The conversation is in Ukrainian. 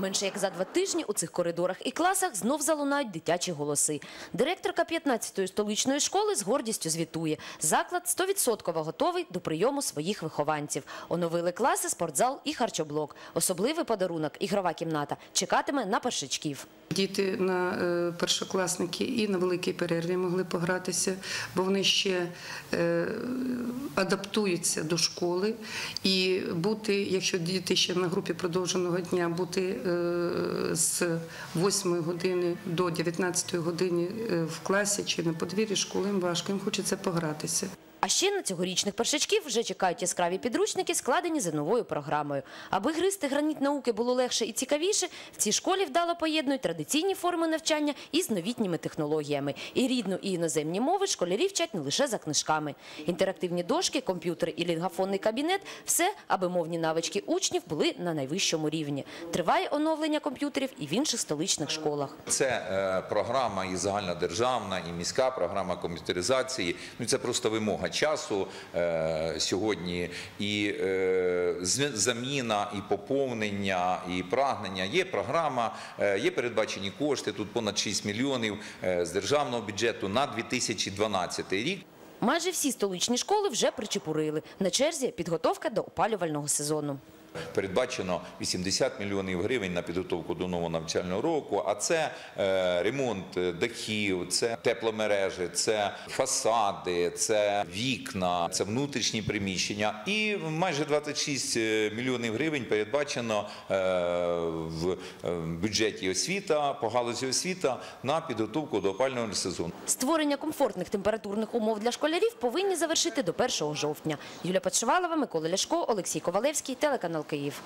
Менше як за два тижні у цих коридорах і класах знов залунають дитячі голоси. Директорка 15-ї столичної школи з гордістю звітує. Заклад 100% готовий до прийому своїх вихованців. Оновили класи, спортзал і харчоблок. Особливий подарунок – ігрова кімната – чекатиме на першачків. Діти на е, першокласники і на великій перерві могли погратися, бо вони ще е, адаптуються до школи. І бути, якщо діти ще на групі продовженого дня, бути е, з 8 години до 19 години в класі чи на подвір'ї школи їм важко, їм хочеться погратися. А ще на цьогорічних першачків вже чекають яскраві підручники, складені за новою програмою. Аби гристи граніт науки було легше і цікавіше, в цій школі вдало поєднують традиційні форми навчання із новітніми технологіями. І рідну, і іноземні мови школярі вчать не лише за книжками. Інтерактивні дошки, комп'ютери і лінгафонний кабінет – все, аби мовні навички учнів були на найвищому рівні. Триває оновлення комп'ютерів і в інших столичних школах. Це е, програма і загальнодержавна, і міська програма комп'ютеризації. Ну це просто вимога часу е, сьогодні. І е, заміна, і поповнення, і прагнення. Є програма, е, є передбачені кошти. Тут понад 6 мільйонів з державного бюджету на 2012 рік. Майже всі столичні школи вже причепурили. На черзі підготовка до опалювального сезону. Передбачено 80 мільйонів гривень на підготовку до нового навчального року. А це е, ремонт е, дахів, це тепломережі, це фасади, це вікна, це внутрішні приміщення. І майже 26 мільйонів гривень передбачено е, в е, бюджеті освіта по галузі освіта на підготовку до опального сезону. Створення комфортних температурних умов для школярів повинні завершити до 1 жовтня. Юлія Подшивалова, Микола Ляшко, Олексій Ковалевський, телеканал Alcaívo.